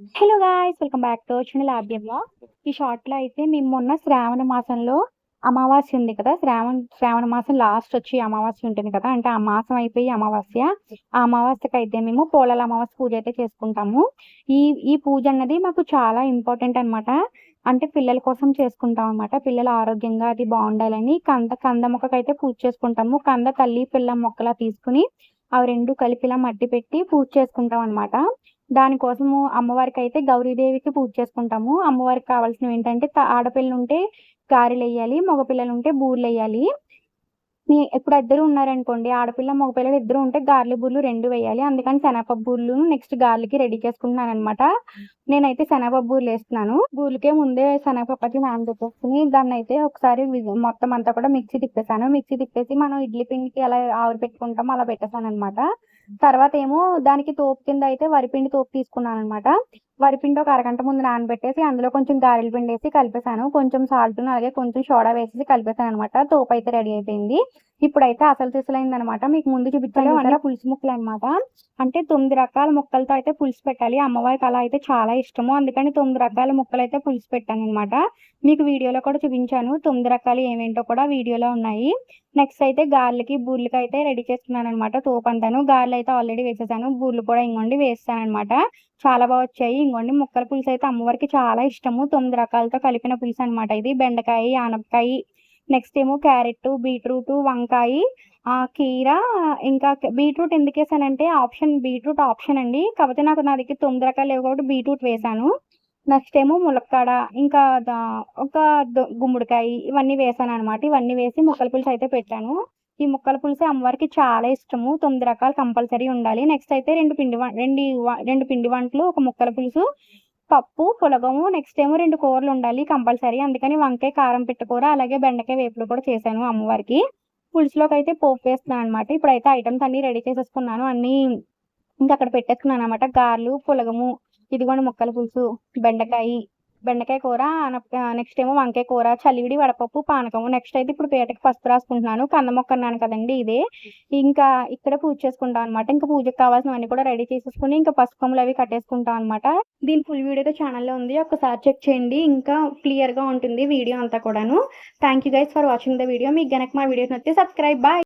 Hello guys welcome back to channel ఆబ్యంలో ఈ షార్ట్లో అయితే మేము మొన్న శ్రావణ మాసంలో అమావాస్య ఉంది కదా. శ్రావణ శ్రావణ మాసం లాస్ట్ వచ్చి అమావాస్య ఉంటుంది కదా. అంటే ఆ మాసం అయిపోయి అమావాస్య. ఆ అమావాస్యకి అయితే మేము పోలాల అమావాస్య పూజ అయితే చేసుకుంటాము. ఈ ఈ పూజ అన్నది మాకు చాలా ఇంపార్టెంట్ అన్నమాట. అంటే పిల్లల కోసం చేసుకుంటాం అన్నమాట. పిల్లలు ఆరోగ్యంగా అది బాగుండాలని కంద కంద మొక్కకైతే పూజ చేసుకుంటాము. కంద తల్లి పిల్ల మొక్కలా తీసుకుని అవి రెండు కలిపిలా మట్టి పెట్టి పూజ చేసుకుంటాం అన్నమాట. దానికోసము అమ్మవారికి అయితే గౌరీదేవికి పూజ చేసుకుంటాము. అమ్మవారికి కావాల్సినవి ఏంటంటే ఆడపిల్లలు ఉంటే గారెలు వేయాలి మగపిల్లలు ఉంటే బూరెలు వేయాలి ఇప్పుడు ఇద్దరు ఉన్నారనుకోండి ఆడపిల్ల మగపిల్లలు ఇద్దరు ఉంటే గార్లి బూర్లు రెండు వేయాలి. అందుకని శనగపప్పు బూర్లు నెక్స్ట్ గార్లకి రెడీ చేసుకుంటున్నాను అనమాట నేనైతే శనగపప్పు బూర్లు వేస్తున్నాను. బూర్లకే ముందే శనగపప్పు అయితే నానబెట్టేసుకుని దాన్ని అయితే ఒకసారి మొత్తం అంతా కూడా మిక్సీ తిప్పేసాను మిక్సీ తిప్పేసి మనం ఇడ్లీ పిండికి ఎలా ఆవిరి పెట్టుకుంటామో అలా పెట్టేసాను అనమాట తర్వాత ఏమో దానికి తోపు కింద అయితే వరిపిండి తోపు తీసుకున్నాను అనమాట వరిపిండి ఒక అరగంట ముందు నానబెట్టేసి అందులో కొంచెం గారెల పిండి వేసి కలిపేసాను కొంచెం సాల్ట్ అలాగే కొంచెం సోడా వేసేసి కలిపేసాను అనమాట తోపు అయితే రెడీ అయిపోయింది. ఇప్పుడైతే అసలు తిసలైంది అనమాట మీకు ముందు చూపించాను అలా పులుసు ముక్కలు అనమాట అంటే తొమ్మిది రకాల ముక్కలతో అయితే పులుసు పెట్టాలి. అమ్మవారికి అలా అయితే చాలా ఇష్టము. అందుకని తొమ్మిది రకాల ముక్కలు అయితే పులుసు పెట్టాను అనమాట మీకు వీడియోలో కూడా చూపించాను. తొమ్మిది రకాలు ఏమేంటో కూడా వీడియోలో ఉన్నాయి. నెక్స్ట్ అయితే గార్లకి బూర్లకి అయితే రెడీ చేసుకున్నాను అనమాట తోపంతాను. గార్లు అయితే ఆల్రెడీ వేసేసాను. బూర్లు కూడా ఇంకోండి వేస్తాను అనమాట చాలా బాగా వచ్చాయి. ఇంకోండి ముక్కల పులుసు అయితే అమ్మవారికి చాలా ఇష్టము. తొమ్మిది రకాలతో కలిపిన పులుసు అనమాట ఇది. బెండకాయ ఆనపకాయ నెక్స్ట్ ఏమో క్యారెట్ బీట్రూట్ వంకాయ కీర ఇంకా బీట్రూట్ ఎందుకు వేసానంటే ఆప్షన్ బీట్రూట్ ఆప్షన్ అండి. కాకపోతే నాకు నా దగ్గర తొమ్మిది రకాలు లేవు కాబట్టి బీట్రూట్ వేసాను. నెక్స్ట్ ఏమో ములక్కాడ ఇంకా దా- ఒక గుమ్మడికాయ ఇవన్నీ వేసాను అనమాట ఇవన్నీ వేసి ముక్కల పులుసు అయితే పెట్టాను. ఈ ముక్కల పులుసు అమ్మవారికి చాలా ఇష్టము. తొమ్మిది రకాలు కంపల్సరీ ఉండాలి. నెక్స్ట్ అయితే రెండు పిండి రెండు రెండు పిండి వంటలు ఒక ముక్కల పులుసు పప్పు పులగము నెక్స్ట్ ఏమో రెండు కూరలు ఉండాలి కంపల్సరీ. అందుకని వంకాయ కారం పెట్టుకూర అలాగే బెండకాయ వేపులు కూడా చేశాను అమ్మవారికి. పులుసులోకి అయితే పోపు వేస్తున్నాను అనమాట ఇప్పుడైతే ఐటమ్స్ అన్ని రెడీ చేసేసుకున్నాను. అన్ని ఇంకా అక్కడ పెట్టేసుకున్నాను అనమాట గారెలు పులగము ఇదిగోండి ముక్కల పులుసు బెండకాయ బెండకాయ కూర నెక్స్ట్ ఏమో వంకాయ కూర చలివిడి వడపప్పు పానకము. నెక్స్ట్ అయితే ఇప్పుడు పేటకి పసుపు రాసుకుంటున్నాను. కంద మొక్క అన్నాను కదండి ఇదే. ఇంకా ఇక్కడ పూజ చేసుకుంటాం అనమాట ఇంకా పూజకు కావాల్సినవన్నీ కూడా రెడీ చేసేసుకుని ఇంకా పసుపు అవి కట్టేసుకుంటాం అనమాట దీని ఫుల్ వీడియో ఛానల్లో ఉంది. ఒకసారి చెక్ చేయండి. ఇంకా క్లియర్గా ఉంటుంది వీడియో అంతా కూడాను. Thank you guys for watching the video మీకు గనక మా వీడియోస్ నచ్చితే సబ్స్క్రైబ్ బాయ్